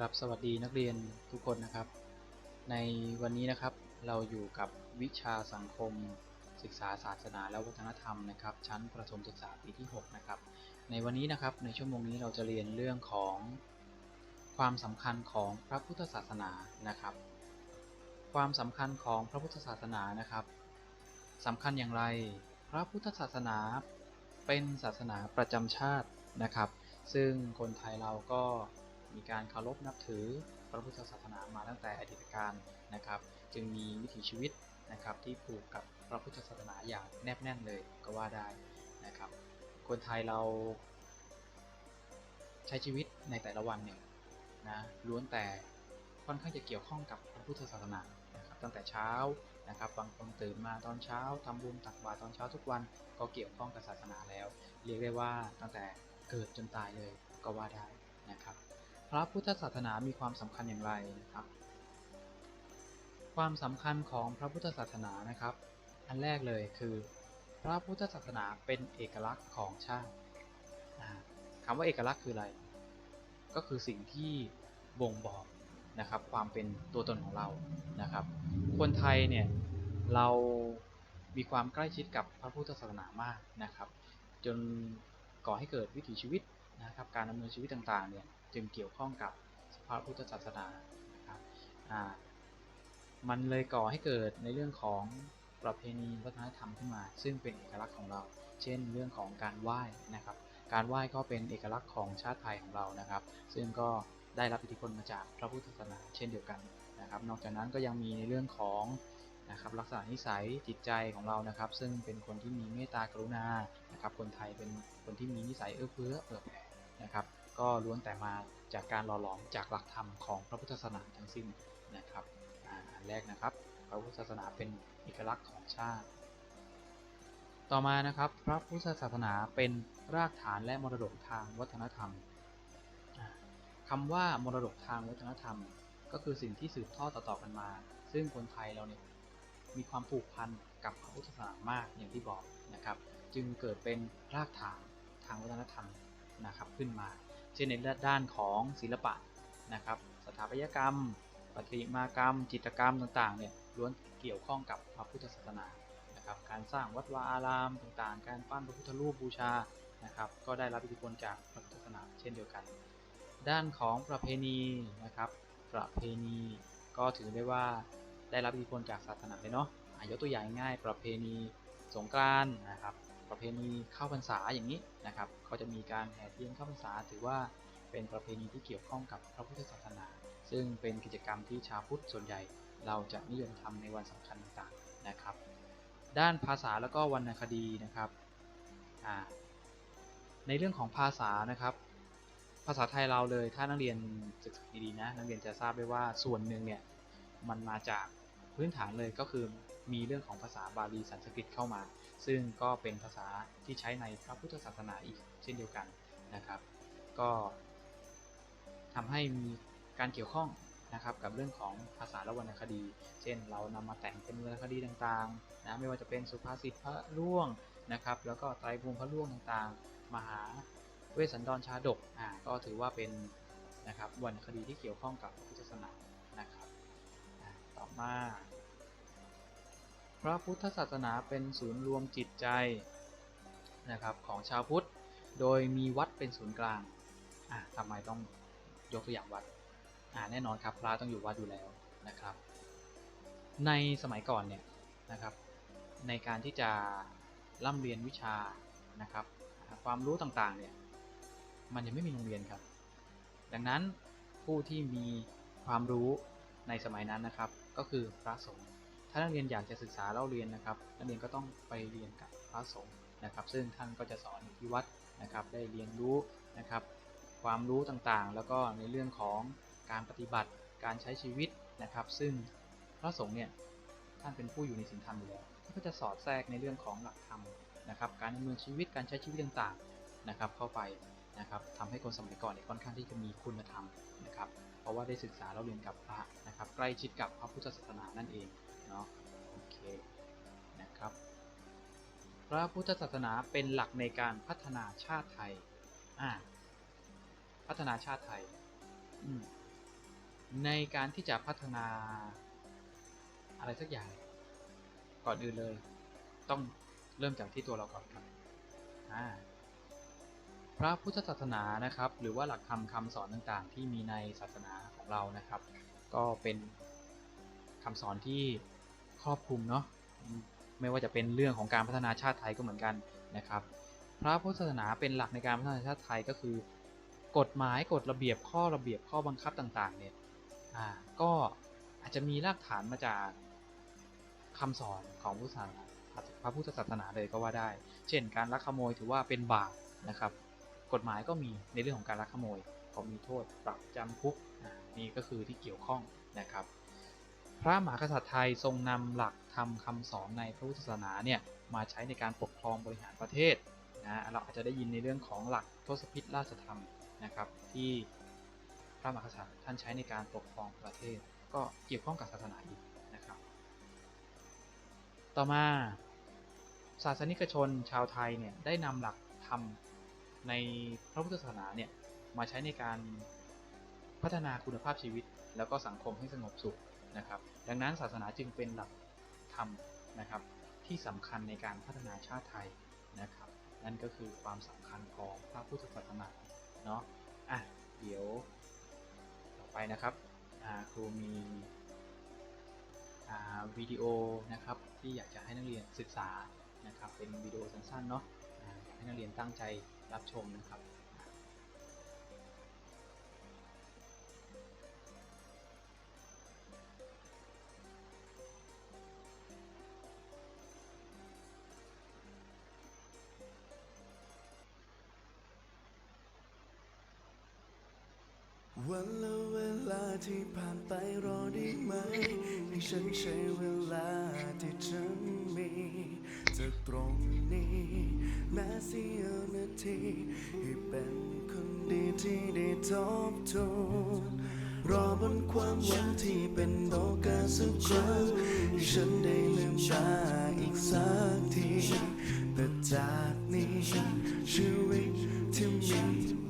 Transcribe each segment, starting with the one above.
ครับสวัสดีนักเรียนทุกคนนะครับ ในวันนี้นะครับเราอยู่กับวิชาสังคม ศึกษาศาสนาและวัฒนธรรมนะครับ ชั้นประถมศึกษาปีที่ 6 นะครับ ในวันนี้นะครับในชั่วโมงนี้เราจะเรียนเรื่องของความสำคัญของพระพุทธศาสนานะครับ ความสำคัญของพระพุทธศาสนานะครับสำคัญอย่างไร พระพุทธศาสนาเป็นศาสนาประจำชาตินะครับ ซึ่งคนไทยเราก็ มีการเคารพนับถือพระพุทธศาสนามาตั้งแต่อดีตการนะครับ จึงมีวิถีชีวิตนะครับที่ผูกกับพระพุทธศาสนาอย่างแนบแน่นเลยก็ว่าได้นะครับ คนไทยเราใช้ชีวิตในแต่ละวันเนี่ยนะล้วนแต่ค่อนข้างจะเกี่ยวข้องกับพระพุทธศาสนานะครับตั้งแต่เช้านะครับ บางคนตื่นมาตอนเช้าทำบุญตักบาตรตอนเช้าทุกวันก็เกี่ยวข้องกับศาสนาแล้ว เรียกได้ว่าตั้งแต่เกิดจนตายเลยก็ว่าได้นะครับ ระพุทธศาสนามีความสำคัญอย่างไรนะครับ ความสำคัญของพระพุทธศาสนานะครับ อันแรกเลยคือ พระพุทธศาสนาเป็นเอกลักษณ์ของชาติอ่าคำว่าเอกลักษณ์คืออะไร ก็คือสิ่งที่บ่งบอกนะครับ ความเป็นตัวตนของเรานะครับ คนไทยเนี่ยเรามีความใกล้ชิดกับพระพุทธศาสนามากนะครับ จนก่อให้เกิดวิถีชีวิตนะครับ การดำเนินชีวิตต่างๆเนี่ย จึงเกี่ยวข้องกับพระพุทธศาสนานะครับมันเลยก่อให้เกิดในเรื่องของประเพณีวัฒนธรรมขึ้นมา ซึ่งเป็นเอกลักษณ์ของเรา เช่น เรื่องของการไหว้นะครับ การไหว้ก็เป็นเอกลักษณ์ของชาติไทยของเรานะครับ ซึ่งก็ได้รับอิทธิพลมาจากพระพุทธศาสนาเช่นเดียวกันนะครับ นอกจากนั้นก็ยังมีในเรื่องของนะครับลักษณะนิสัยจิตใจของเรานะครับ ซึ่งเป็นคนที่มีเมตตากรุณานะครับ คนไทยเป็นคนที่มีนิสัยเอื้อเฟื้อเผื่อแผ่นะครับ ก็ล้วนแต่มาจากการหล่อหลอมจากหลักธรรมของพระพุทธศาสนาทั้งสิ้นนะครับอันแรกนะครับ พระพุทธศาสนาเป็นเอกลักษณ์ของชาติ ต่อมานะครับ พระพุทธศาสนาเป็นรากฐานและมรดกทางวัฒนธรรมอ่าคำว่ามรดกทางวัฒนธรรม ก็คือสิ่งที่สืบทอดต่อๆกันมา ซึ่งคนไทยเราเนี่ยมีความผูกพันกับพระพุทธศาสนามากอย่างที่บอกนะครับ จึงเกิดเป็นรากฐานทางวัฒนธรรมนะครับขึ้นมา เช่นในด้านของศิลปะนะครับ สถาปัตยกรรมประติมากรรม จิตรกรรมต่างๆเนี่ยล้วนเกี่ยวข้องกับพระพุทธศาสนานะครับ การสร้างวัดวาอารามต่างๆ การปั้นพระพุทธรูปบูชานะครับ ก็ได้รับอิทธิพลจากพระพุทธศาสนาเช่นเดียวกัน ด้านของประเพณีนะครับ ประเพณีก็ถือได้ว่าได้รับอิทธิพลจากศาสนาเลยเนาะอะยกตัวอย่างง่ายประเพณีสงกรานต์นะครับ ประเพณีเข้าพรรษาอย่างนี้นะครับเขาจะมีการแห่เทียนเข้าพรรษา ถือว่าเป็นประเพณีที่เกี่ยวข้องกับพระพุทธศาสนา ซึ่งเป็นกิจกรรมที่ชาวพุทธส่วนใหญ่ เราจะนิยมทำในวันสำคัญต่างๆนะครับ ด้านภาษาแล้วก็วรรณคดีนะครับในเรื่องของภาษานะครับ ภาษาไทยเราเลยถ้านักเรียนศึกษาดีๆนะนักเรียนจะทราบได้ว่าส่วนหนึ่งเนี่ยมันมาจากพื้นฐานเลยก็คือ มีเรื่องของภาษาบาลีสันสกฤตเข้ามา ซึ่งก็เป็นภาษาที่ใช้ในพระพุทธศาสนาอีกเช่นเดียวกันนะครับ ก็ทำให้มีการเกี่ยวข้องนะครับกับเรื่องของภาษาและวรรณคดี เช่น เรานำมาแต่งเป็นวรรณคดีต่างๆนะไม่ว่าจะเป็นสุภาษิตพระร่วงนะครับ แล้วก็ไตรภูมิพระร่วงต่างๆ มหาเวสสันดรชาดกอ่าก็ถือว่าเป็นนะครับวรรณคดีที่เกี่ยวข้องกับพุทธศาสนานะครับต่อมา พระพุทธศาสนาเป็นศูนย์รวมจิตใจนะครับของชาวพุทธ โดยมีวัดเป็นศูนย์กลางอะทำไมต้องยกตัวอย่างวัดอ่าแน่นอนครับพระต้องอยู่วัดอยู่แล้วนะครับ ในสมัยก่อนเนี่ยนะครับในการที่จะร่ำเรียนวิชานะครับความรู้ต่างๆเนี่ยมันยังไม่มีโรงเรียนครับ ดังนั้นผู้ที่มีความรู้ในสมัยนั้นนะครับ ก็คือพระสงฆ์ ถ้านักเรียนอยากจะศึกษาเล่าเรียนนะครับ นักเรียนก็ต้องไปเรียนกับพระสงฆ์นะครับ ซึ่งท่านก็จะสอนอยู่ที่วัดนะครับ ได้เรียนรู้นะครับ ความรู้ต่างๆ แล้วก็ในเรื่องของการปฏิบัติ การใช้ชีวิตนะครับ ซึ่งพระสงฆ์เนี่ยท่านเป็นผู้อยู่ในศีลธรรมอยู่แล้วท่านก็จะสอดแทรกในเรื่องของหลักธรรมนะครับ การดำเนินชีวิต การใช้ชีวิตต่างๆนะครับ เข้าไปนะครับทำให้คนสมัยก่อนเนี่ยค่อนข้างที่จะมีคุณธรรมนะครับ เพราะว่าได้ศึกษาเราเรียนกับพระนะครับ ใกล้ชิดกับพระพุทธศาสนานั่นเอง นาะโอเคนะครับ พระพุทธศาสนาเป็นหลักในการพัฒนาชาติไทยอ่าพัฒนาชาติไทยในการที่จะพัฒนาอะไรสักอย่าง ก่อนอื่นเลย ต้องเริ่มจากที่ตัวเราก่อนครับอ่าพระพุทธศาสนานะครับ หรือว่าหลักธรรมคำสอนต่างๆ ที่มีในศาสนาของเรานะครับ ก็เป็นคำสอนที่ ครอบคลุมเนาะไม่ว่าจะเป็นเรื่องของการพัฒนาชาติไทยก็เหมือนกันนะครับ พระพุทธศาสนาเป็นหลักในการพัฒนาชาติไทยก็คือ กฎหมายกฎระเบียบข้อระเบียบข้อบังคับต่างๆเนี่ยอ่าก็อาจจะมีรากฐานมาจากคำสอนของพุทธศาสนาพระพุทธศาสนาเลยก็ว่าได้ เช่น การลักขโมยถือว่าเป็นบาปนะครับ กฎหมายก็มีในเรื่องของการลักขโมยก็มีโทษปรับจำคุกนี่ก็คือที่เกี่ยวข้องนะครับ พระมหากษัตริย์ไทยทรงนำหลักธรรมคำสอนในพระพุทธศาสนาเนี่ยมาใช้ในการปกครองบริหารประเทศนะเราอาจจะได้ยินในเรื่องของหลักทศพิธราชธรรมนะครับ ที่พระมหากษัตริย์ท่านใช้ในการปกครองประเทศ ก็เกี่ยวข้องกับศาสนาอีกนะครับ ต่อมาศาสนิกชนชาวไทยเนี่ยได้นำหลักธรรมในพระพุทธศาสนาเนี่ยมาใช้ในการพัฒนาคุณภาพชีวิต แล้วก็สังคมให้สงบสุข นะครับ ดังนั้นศาสนาจึงเป็นหลักธรรมนะครับ ที่สำคัญในการพัฒนาชาติไทยนะครับ นั่นก็คือความสำคัญของพระพุทธศาสนาเนาะอะเดี๋ยวต่อไปนะครับครูมีวิดีโอนะครับที่อยากจะให้นักเรียนศึกษานะครับ เป็นวิดีโอสั้นๆเนาะอยากให้นักเรียนตั้งใจรับชมนะครับ วันและเวลาที่ผ่านไปรอได้ไหม ให้ฉันใช้เวลาที่ฉันมีจากตรงนี้แม้เสียนาทีให้เป็นคนดีที่ได้ทบทวนรอบนความหวังที่เป็นโอกาสสักครั้งให้ฉันได้ลืมตาอีกสักทีแต่จากนี้ชีวิตที่มี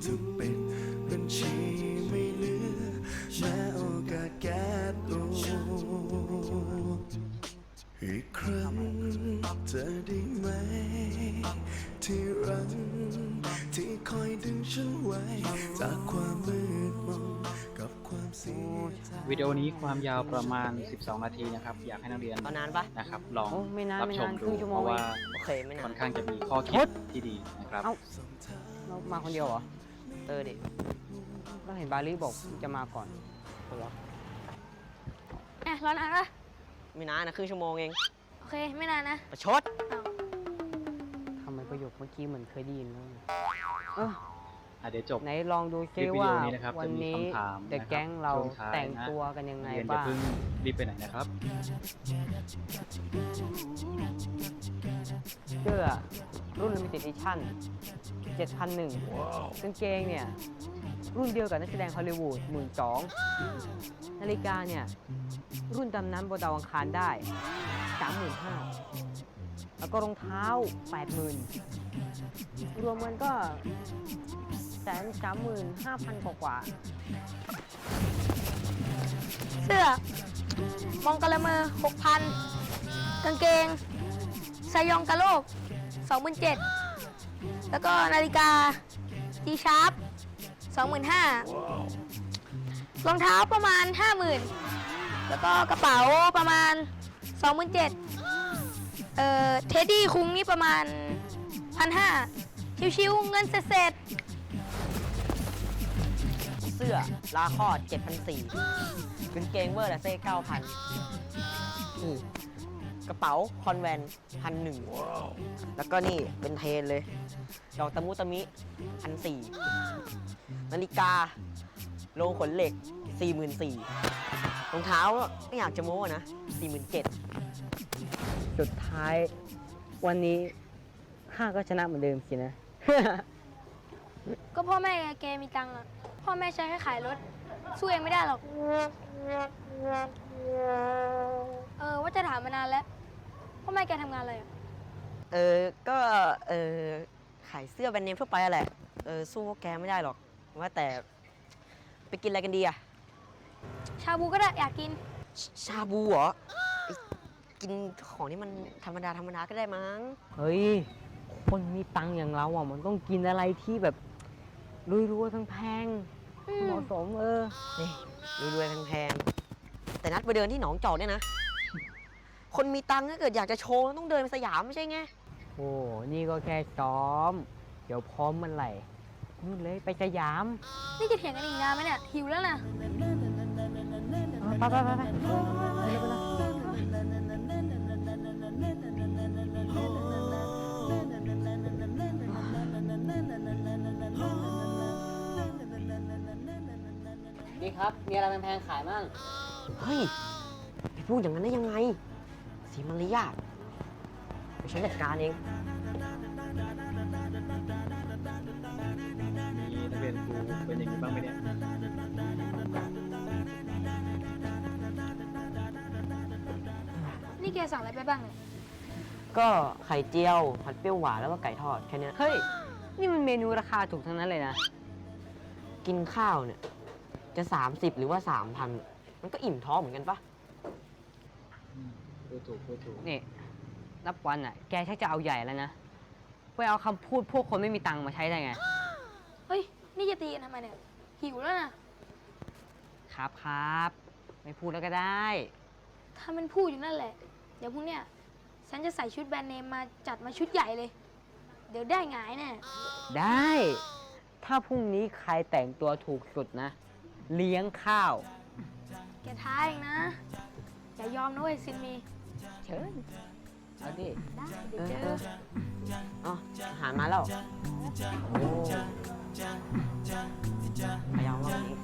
ทุกปิดบัญชี จะได้ไหม ที่รังที่คอยดึงฉันไว้ จากความมืดมนกับความเสียใจวิดีโอนี้ความยาวประมาณ 12 นาทีนะครับ อยากให้นักเรียนเอานานปะ นะครับ ลองโอ้ไม่นานรับไม่ชนามนดูครึ่งชั่วโมเพง ราะว่าโอเคไม่นาค่อนน ข้างจะมีข้อคิดที่ดีนะครับ เอ้า เรามาคนเดียวเหรอเออดิ เราเห็นบาลีบอกจะมาก่อนเอาเหรออะร้อนอะปะไม่นานนะครึ่งชั่วโมงเองโอเคไม่นานนะประชดอ้าวทำไมประโยคเมื่อกี้เหมือนเคยได้ยินแล้วเออ อะเดี๋ยวจบ ไหนลองดูคลิซิปวิดีว่าโอนี้นะครับวัจะมีนี้คำถามเด็กนะครับแก๊งเราช่วงท้ายนะ แต่งตัวกันยังไงเรียนอย่าบ้าง เพิ่งรีบไปไหนนะครับ เสื้อรุ่น limited edition 7,001กางเกงเนี่ย รุ่นเดียวกับนักแสดงฮอลลีวูดหมื่นสองนาฬิกาเนี่ย รุ่นดำน้ำบนดาวอังคารได้ 35,000แล้วก็รองเท้า 80,000รวมกันก็ แสนสามหมื่นห้าพันกว่าเสื้อ มองกะละเมอหกพันกางเกงซายองกะโลกสองหมื่นเจ็ดแล้วก็นาฬิกาดีชาร์ปสองหมื่นห้ารองเท้าประมาณห้าหมื่นแล้วก็กระเป๋าประมาณสองหมื่นเจ็ดเอ่อ เทดดี้คุงนี่ประมาณพันห้าชิวๆเงินเสร็จ สื้อลาคอด7,400กางเกงเวอร์และเซ่9,000นี่กระเป๋าคอนแวนพันหนึ่งแล้วก็นี่เป็นเทรนเลย ดอกตะมุตะมิพันสี่นาฬิกา โลงขนเหล็ก44,000รองเท้าไม่อยากจะโม้นะ47,000ๆสุดท้าย วันนี้ข้าก็ชนะเหมือนเดิมสินะ ก็พ่อแม่แกมีตังค์อะ พ่อแม่ใช้แค่ขายรถ สู้เองไม่ได้หรอก เออ ว่าจะถามมานานแล้ว พ่อแม่แกทำงานอะไรอะเออ ก็เออขายเสื้อแบรนด์เนมทั่วไปอะแหละ เออสู้พวกแกไม่ได้หรอก ว่าแต่ไปกินอะไรกันดีอะชาบูก็ได้อยากกิน ชชาบูเหรอไอ้กินของที่มันธรรมดาธรรมดาก็ได้มั้ง เฮ้ย คนมีตังค์อย่างเราอะ มันต้องกินอะไรที่แบบ รวยๆแพงอืๆมเหมาะสมเออนี่รวยๆแพงๆแต่นัดไปเดินที่หนองจอกเนี่ยนะ คนมีตังค์ถ้าเกิดอยากจะโชว์ต้องเดินไปสยามไม่ใช่ไงโอ้นี่ก็แค่ซ้อม เดี๋ยวพร้อมเมันไหร่นู่นเลยไปสยามนี่จะเถียงกันอีกนานไหมเนี่ยหิวแล้วนะไปไปไปไป นี่ครับ มีอะไรแพงๆขายมั่งเฮ้ยไปพูดอย่างนั้นได้ยังไงเสียมารยาทเดี๋ยวฉันจัดการเอง มีนักเรียนครูเป็นอย่างนี้บ้างไหมเนี่ย นี่แกสั่งอะไรไปบ้างเนี่ยก็ไข่เจียวผัดเปรี้ยวหวานแล้วก็ไก่ทอดแค่เนี้ยเฮ้ย นี่มันเมนูราคาถูกทั้งนั้นเลยนะ กินข้าวเนี่ย จะ 30 หรือว่า 3,000 มันก็อิ่มท้องเหมือนกันปะอืมพูดถูกพูดถูกนี่นับวันอะ แกชักจะเอาใหญ่แล้วนะไปเอาคำพูดพวกคนไม่มีตังค์มาใช้ได้ไง เฮ้ย นี่จะตีกันทำไมเนี่ย หิวแล้วนะครับครับ ไม่พูดแล้วก็ได้ ถ้ามันพูดอยู่นั่นแหละ เดี๋ยวพรุ่งเนี้ยฉันจะใส่ชุดแบรนด์เนมมาจัดมาชุดใหญ่เลย เดี๋ยวได้หงายแน่ ได้ ถ้าพรุ่งนี้ใครแต่งตัวถูกสุดนะ เลี้ยงข้าว แกท้าเองนะอย่ายอมนะเว้ยซินมีเชิญเอาดิได้เดี๋ยวเจออ๋ออาหารมาแล้วโอ้พยายามว่าอี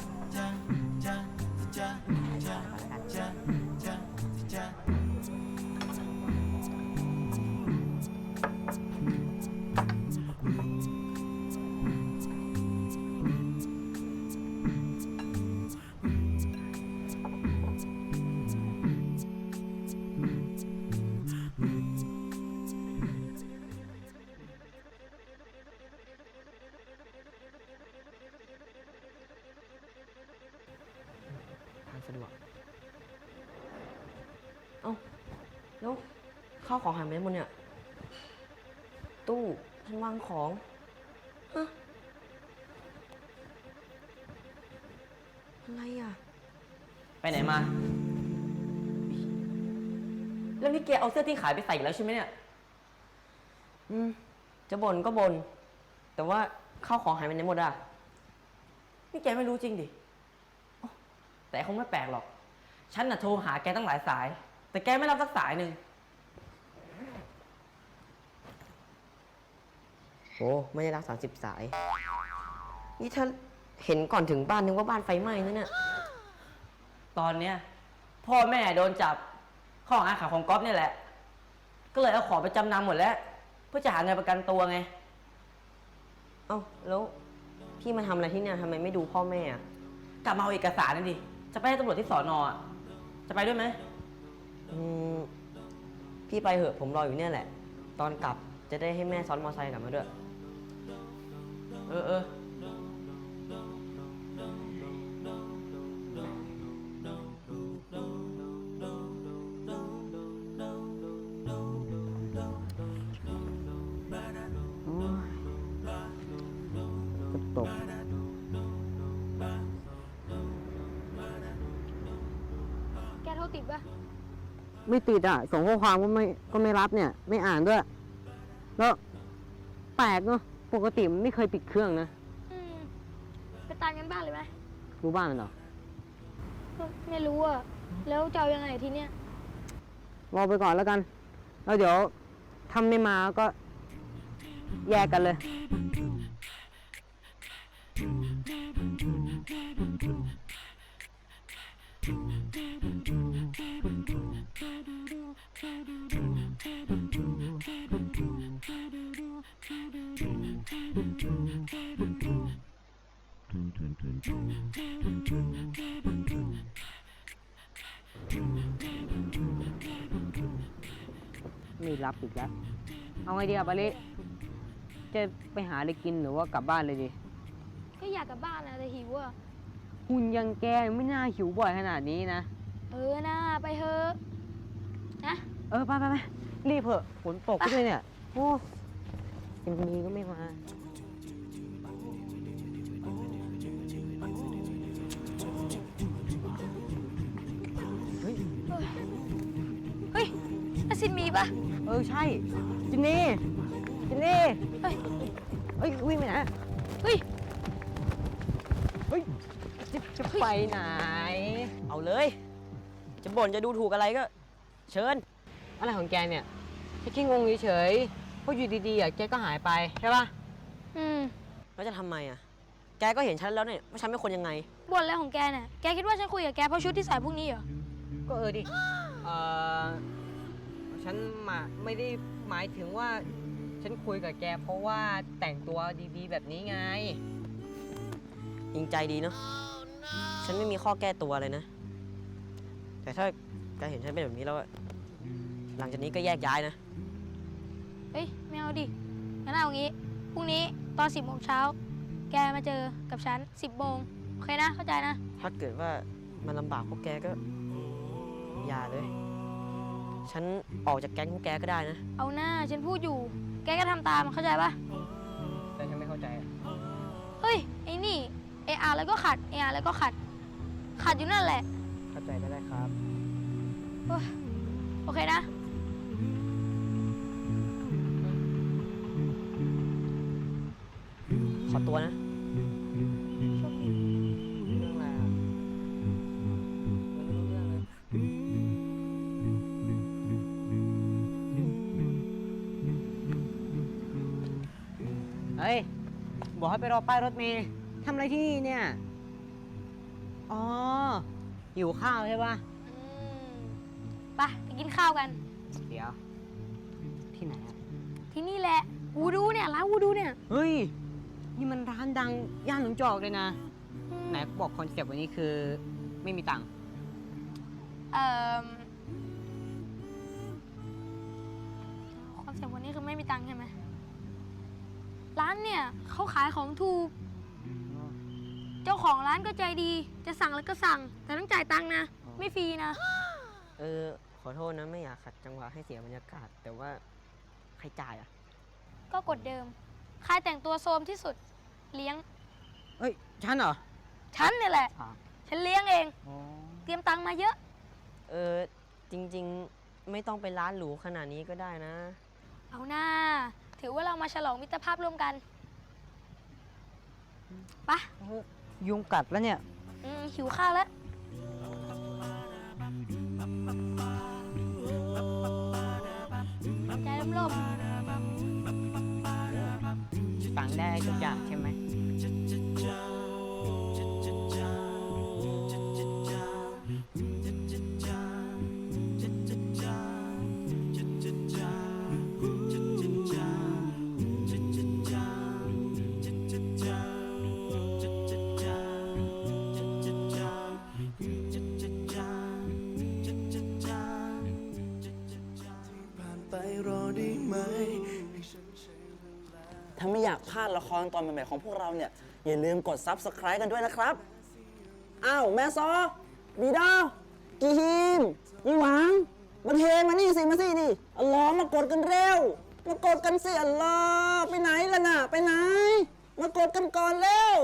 ข้าวของหายไปไหนหมดเนี่ย ตู้ชั้นวางของฮะอะไรอะ ไปไหนมา แล้วนี่แกเอาเสื้อที่ขายไปใส่อีกแล้วใช่ไหมเนี่ย อืม จะบ่นก็บ่น แต่ว่าข้าวของหายไปไหนหมดอะ นี่แกไม่รู้จริงดิอ๋อแต่คงไม่แปลกหรอก ฉันน่ะโทรหาแกตั้งหลายสาย แต่แกไม่รับสักสายหนึ่ง โอ้ไม่ได้รับสามสิบสาย นี่ถ้าเห็นก่อนถึงบ้านนึกว่าบ้านไฟไหม้นะเนี่ยตอนเนี้ยพ่อแม่โดนจับข้อหาขายของก๊อฟเนี่ยแหละ ก็เลยเอาของไปจำนำหมดแล้ว เพื่อจะหาเงินประกันตัวไง เอ้าแล้วพี่มาทำอะไรที่เนี่ยทำไมไม่ดูพ่อแม่อะกลับมาเอาเอกสารนั่นดิ จะไปให้ตำรวจที่สอนอะจะไปด้วยไหม อืมพี่ไปเหอะผมรออยู่เนี่ยแหละ ตอนกลับจะได้ให้แม่ซ้อนมอเตอร์ไซค์กลับมาด้วย เออเออโอ้ยก็ตกแกโทรติดปะไม่ติดอะส่งข้อความก็ไม่ก็ไม่รับเนี่ย ไม่อ่านด้วย แล้วแปลกเนาะ ปกติมันไม่เคยปิดเครื่องนะอืมไปตามกันบ้านเลยไหมรู้บ้านมันเหรอก็ไม่รู้อะแล้วจะเอายังไงทีเนี้ยรอไปก่อนแล้วกัน แล้วเดี๋ยวทำไม่มาก็แยกกันเลย รับอีกแล้ว เอาไงดีอะบาลิจะไปหาอะไรกินหรือว่ากลับบ้านเลยดี ก็อยากกลับบ้านนะแต่หิวอะหุ่นอยังแกไม่น่าหิวบ่อยขนาดนี้นะ เออหน้าไปเถอะนะ เออไปไปไปรีบเถอะฝนตกด้วยเนี่ย โอ้เป็นมีก็ไม่มา เฮ้ยเฮ้ยอาซินมีปะเออใช่ จินนี่ จินนี่เฮ้ยเฮ้ยวิ่งไปไหนเฮ้ยเฮ้ยจะจะไปไหน เอาเลย จะบ่นจะดูถูกอะไรก็ เชิญ อะไรของแกเนี่ยแค่ขี้งงเฉยๆเพราะอยู่ดีๆอะแกก็หายไปใช่ปะอืมแล้วจะทำไมอะ แกก็เห็นฉันแล้วเนี่ยว่าฉันเป็นคนยังไง บ่นอะไรของแกเนี่ยแกคิดว่าฉันคุยกับแกเพราะชุดที่ใส่พวกนี้เหรอ ก็เออดิ เออ ฉันมาไม่ได้หมายถึงว่า ฉันคุยกับแกเพราะว่าแต่งตัวดีๆ แบบนี้ไง จริงใจดีเนาะ ฉันไม่มีข้อแก้ตัวเลยนะ แต่ถ้าแกเห็นฉันเป็นแบบนี้แล้วอะหลังจากนี้ก็แยกย้ายนะ เฮ้ยไม่เอาดิ งั้นเอางี้ พรุ่งนี้ตอนสิบโมงเช้า แกมาเจอกับฉันสิบโมงโอเคนะ เข้าใจนะ ถ้าเกิดว่ามันลำบากพวกแกก็ อย่าเลย ฉันออกจากแก๊งพวกแกก็ได้นะ เอาหน้าฉันพูดอยู่ แกก็ทำตามเข้าใจปะแต่ฉันไม่เข้าใจอะเฮ้ยไอ้นี่เออาร์แล้วก็ขัดเออาร์แล้วก็ขัด ขัดอยู่นั่นแหละเข้าใจก็ได้ครับ โอเคนะ ขอตัวนะ บอกให้ไปรอป้ายรถเมล์ทำอะไรที่นี่เนี่ย อ๋อหิวข้าวใช่ปะอืมไปไปกินข้าวกัน เดี๋ยว ที่ไหนอะที่นี่แหละ วูดูเนี่ย ร้านวูดูเนี่ย เฮ้ย นี่มันร้านดังย่านหนองจอกเลยนะอืมไหนบอกคอนเซปต์วันนี้คือ ไม่มีตังค์ เอ่อคอนเซ็ปต์วันนี้คือไม่มีตังค์ใช่ไหม ร้านเนี่ยเขาขายของถูก เจ้าของร้านก็ใจดี จะสั่งแล้วก็สั่ง แต่ต้องจ่ายตังค์นะ ไม่ฟรีนะ เออ ขอโทษนะไม่อยากขัดจังหวะให้เสียบรรยากาศ แต่ว่าใครจ่ายอะ ก็กดเดิม ใครแต่งตัวโซมที่สุด เลี้ยง เฮ้ย ฉันเหรอ ฉันเนี่ยแหละ อ่า ฉันเลี้ยงเองอ๋อเตรียมตังค์มาเยอะ เออ จริง ๆ ไม่ต้องไปร้านหรูขนาดนี้ก็ได้นะ เอาหน้า ถือว่าเรามาฉลองมิตรภาพร่วมกันไปะยุงกัดแล้วเนี่ยหิวข้าวแล้ว ใจร่มตังค์ได้ทุกอย่างใช่ไหม ละครตอนใหม่ๆของพวกเราเนี่ย อย่าลืมกด Subscribe กันด้วยนะครับ อ้าว แม่ซอบีดาวกีฮิมยีหวังบันเทนมานี่สิมาสิดิอัลลอฮ์มากดกันเร็ว มากดกันสิอัลลอฮ์ไปไหนล่ะน่ะ ไปไหน มากดกันก่อนเร็ว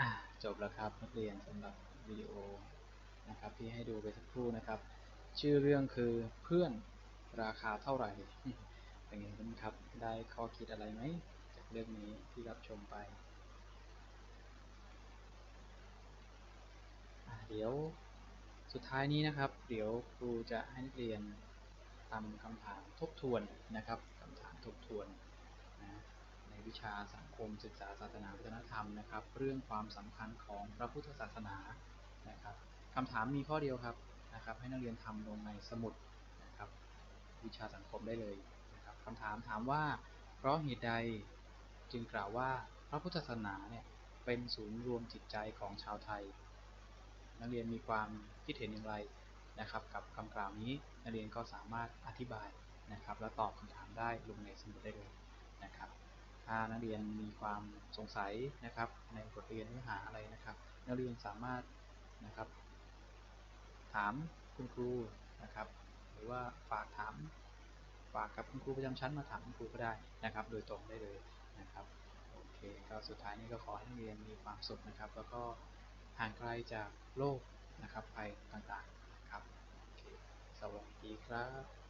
อ่าจบแล้วครับนักเรียนสำหรับวิดีโอนะครับที่ให้ดูไปสักครู่นะครับ ชื่อเรื่องคือเพื่อนราคาเท่าไหร่ เป็นไงบ้างครับ ได้ข้อคิดอะไรไหม เรื่องนี้ที่รับชมไป เดี๋ยวสุดท้ายนี้นะครับ เดี๋ยวครูจะให้นักเรียนทำคำถามทบทวนนะครับคำถามทบทวนนะในวิชาสังคมศึกษาศาสนาวัฒนธรรมนะครับ เรื่องความสำคัญของพระพุทธศาสนานะครับคำถามมีข้อเดียวครับนะครับ ให้นักเรียนทำลงในสมุดนะครับ วิชาสังคมได้เลยนะครับคำถามถามว่า เพราะเหตุใด จึงกล่าวว่าพระพุทธศาสนาเนี่ยเป็นศูนย์รวมจิตใจของชาวไทย นักเรียนมีความคิดเห็นอย่างไรนะครับ กับคำกล่าวนี้นักเรียนก็สามารถอธิบายนะครับ และตอบคำถามได้ลงในสมุดได้เลยนะครับถ้านักเรียนมีความสงสัยนะครับในบทเรียนเนื้อหาอะไรนะครับ นักเรียนสามารถนะครับ ถามคุณครูนะครับ หรือว่าฝากถามฝากกับคุณครูประจำชั้นมาถามคุณครูก็ได้นะครับ โดยตรงได้เลย นะครับโอเคก็สุดท้ายนี้ก็ขอให้นักเรียนมีความสุขนะครับ แล้วก็ห่างไกลจากโลกนะครับภัยต่างๆนะครับโอเคสวัสดีครับ